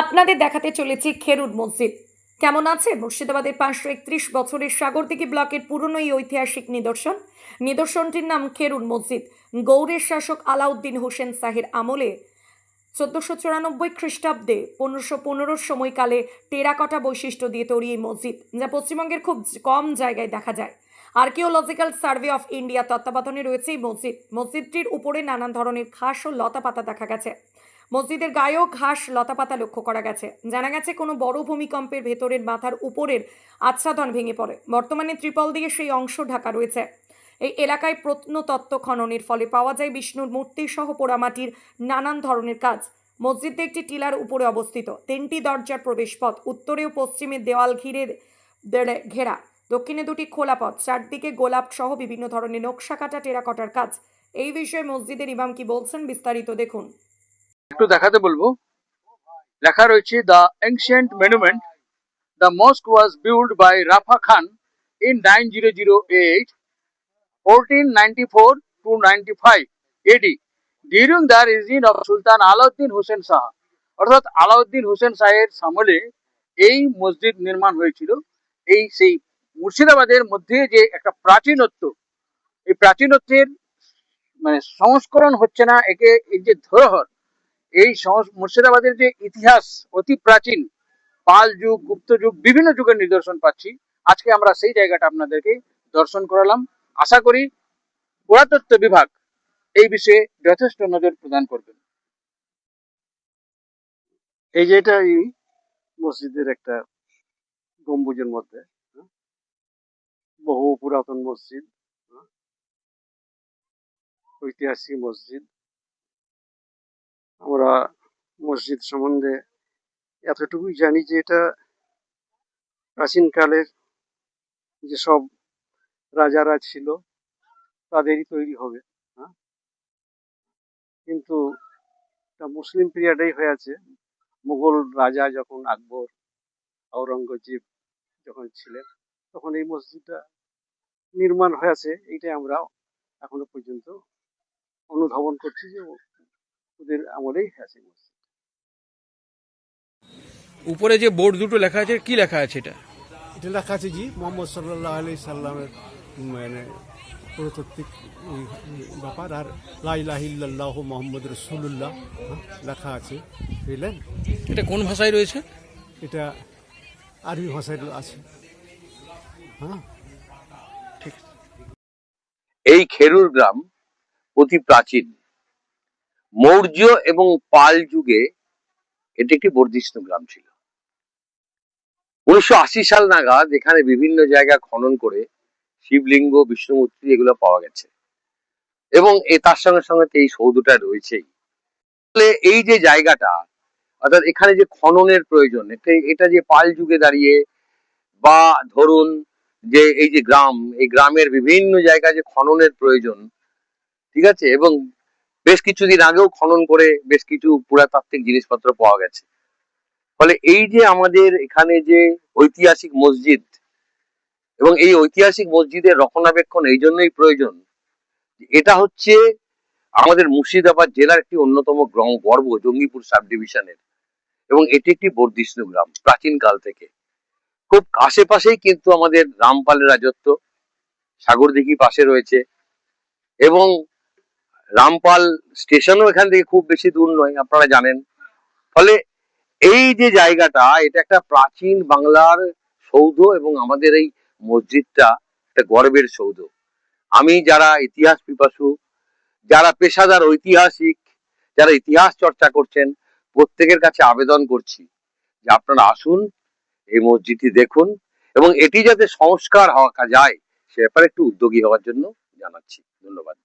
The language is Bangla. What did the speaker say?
আপনাদের দেখাতে চলেছি খেরুর মসজিদ। কেমন আছে? মুর্শিদাবাদের পাঁচশো একত্রিশ বছরের সাগরদিঘি ব্লকের পুরনো এই ঐতিহাসিক নিদর্শন। নিদর্শনটির নাম খেরুর মসজিদ। গৌড়ের শাসক আলাউদ্দিন হোসেন শাহের আমলে চোদ্দশো চুরানব্বই খ্রিস্টাব্দে পনেরোশো পনেরোর সময়কালে টেরাকটা বৈশিষ্ট্য দিয়ে তৈরি এই মসজিদ, যা পশ্চিমবঙ্গের খুব কম জায়গায় দেখা যায়। আর্কিওলজিক্যাল সার্ভে অফ ইন্ডিয়া তত্ত্বাবধানে রয়েছে এই মসজিদ। মসজিদটির উপরে নানান ধরনের ঘাস ও লতাপাতা দেখা গেছে। মসজিদের গায়েও ঘাস লতাপাতা লক্ষ্য করা গেছে। জানা গেছে, কোনো বড় ভূমিকম্পের ভেতরের মাথার উপরের আচ্ছাদন ভেঙে পড়ে। বর্তমানে ত্রিপল দিয়ে সেই অংশ ঢাকা রয়েছে। এই এলাকায় প্রত্নতত্ত্ব খননের ফলে পাওয়া যায় বিষ্ণুর মূর্তি সহ পোড়ামাটির নানান ধরনের কাজ। মসজিদটি একটি টিলার উপরে অবস্থিত। তিনটি দরজার প্রবেশপথ, উত্তরে ও পশ্চিমে দেওয়াল ঘিরে ঘেরা। দক্ষিণে দুটি খোলা পথ, চারদিকে গোলাপ সহ বিভিন্ন ধরনের নকশা কাটা টেরাকটার কাজ। এই বিষয়ে মসজিদের ইমাম কি বলছেন বিস্তারিত দেখুন। একটু দেখাতে বলব। লেখা রয়েছে the ancient monument the mosque was build by Rafa Khan in nine zero zero eight fourteen ninety four two ninety five AD during the reign of sultan Alauddin Hossain Shah অর্থাৎ আলাউদ্দিন হোসেন শাহের সামলে এই মসজিদ নির্মাণ হয়েছিল। এই সেই মুর্শিদাবাদের মধ্যে যে একটা প্রাচীনত্ব, এই প্রাচীনত্বের মানে সংস্করণ হচ্ছে না, একে এই যে ধরোহর এই মুর্শিদাবাদের যে ইতিহাস অতি প্রাচীন, পাল যুগ, গুপ্ত যুগ, বিভিন্ন যুগের নিদর্শন পাচ্ছি আজকে আমরা সেই জায়গাটা আপনাদেরকে দর্শন করালাম আশা করি পুরাতত্ত্ব বিভাগ এই বিষয়ে যথেষ্ট নজর প্রদান করবেন এই যে এটা এই মসজিদের একটা গম্বুজের মধ্যে হ্যাঁ? বহু পুরাতন মসজিদ হ্যাঁ? ঐতিহাসিক মসজিদ আমরা মসজিদ সম্বন্ধে এতটুকুই জানি যে এটা প্রাচীনকালের যেসব রাজারা ছিল, তাদেরই তৈরি হবে হ্যাঁ? কিন্তু মুসলিম পিরিয়ডেই হয়ে আছে মুঘল রাজা যখন আকবর আওরঙ্গজেব যখন ছিলেন, তখন এই মসজিদটা নির্মাণ হয়েছে এইটাই আমরা এখনও পর্যন্ত অনুধাবন করছি যে ওদের আমলেই মসজিদ। উপরে যে বোর্ড দুটো লেখা আছে কি লেখা আছে এটা? এটা লেখা আছে জি মোহাম্মদ সাল্লাহ আলি সাল্লামের মানে পুরাতাত্ত্বিক ব্যাপার। আর লাইলাহিল্লাহ মোহাম্মদ রসুল্লাহ লেখা আছে। বুঝলেন? এটা কোন ভাষায় রয়েছে? এটা আরবি ভাষায় আছে। হ্যাঁ। ঠিক এই খেরুর গ্রাম অতি প্রাচীন। মৌর্য এবং পাল যুগে এটি একটি বর্ধিষ্ণু গ্রাম ছিল। উনিশশো আশি সাল নাগাদ এখানে বিভিন্ন জায়গা খনন করে শিবলিঙ্গ, বিষ্ণুমূর্তি এগুলো পাওয়া গেছে। এবং এ তার সঙ্গে সঙ্গে এই সৌধটা রয়েছেই। ফলে এই যে জায়গাটা, অর্থাৎ এখানে যে খননের প্রয়োজন এটা যে পাল যুগে দাঁড়িয়ে বা ধরুন যে এই যে গ্রাম, এই গ্রামের বিভিন্ন জায়গায় যে খননের প্রয়োজন, ঠিক আছে? এবং বেশ কিছুদিন আগেও খনন করে বেশ কিছু পুরাতাত্ত্বিক জিনিসপত্র পাওয়া গেছে। ফলে এই যে আমাদের এখানে যে ঐতিহাসিক মসজিদ এবং এই ঐতিহাসিক মসজিদের রক্ষণাবেক্ষণ এই জন্যই প্রয়োজন এটা হচ্ছে আমাদের মুর্শিদাবাদ জেলার একটি অন্যতম গ্রাম গর্ব, জঙ্গিপুর সাব ডিভিশনের এবং এটি একটি বর্ধিষ্ণু গ্রাম প্রাচীন কাল থেকে। খুব আশেপাশেই কিন্তু আমাদের রামপালের রাজত্ব, সাগরদিঘি পাশে রয়েছে এবং রামপাল স্টেশনও এখান থেকে খুব বেশি দূর নয়, আপনারা জানেন। ফলে এই যে জায়গাটা, এটা একটা প্রাচীন বাংলার সৌধ এবং আমাদের এই মসজিদটা একটা গর্বের সৌধ। আমি যারা ইতিহাস পিপাসু, যারা পেশাদার ঐতিহাসিক, যারা ইতিহাস চর্চা করছেন, প্রত্যেকের কাছে আবেদন করছি যে আপনারা আসুন, এই মসজিদটি দেখুন এবং এটি যাতে সংস্কার হওয়া যায়, সে ব্যাপারে একটু উদ্যোগী হওয়ার জন্য জানাচ্ছি। ধন্যবাদ।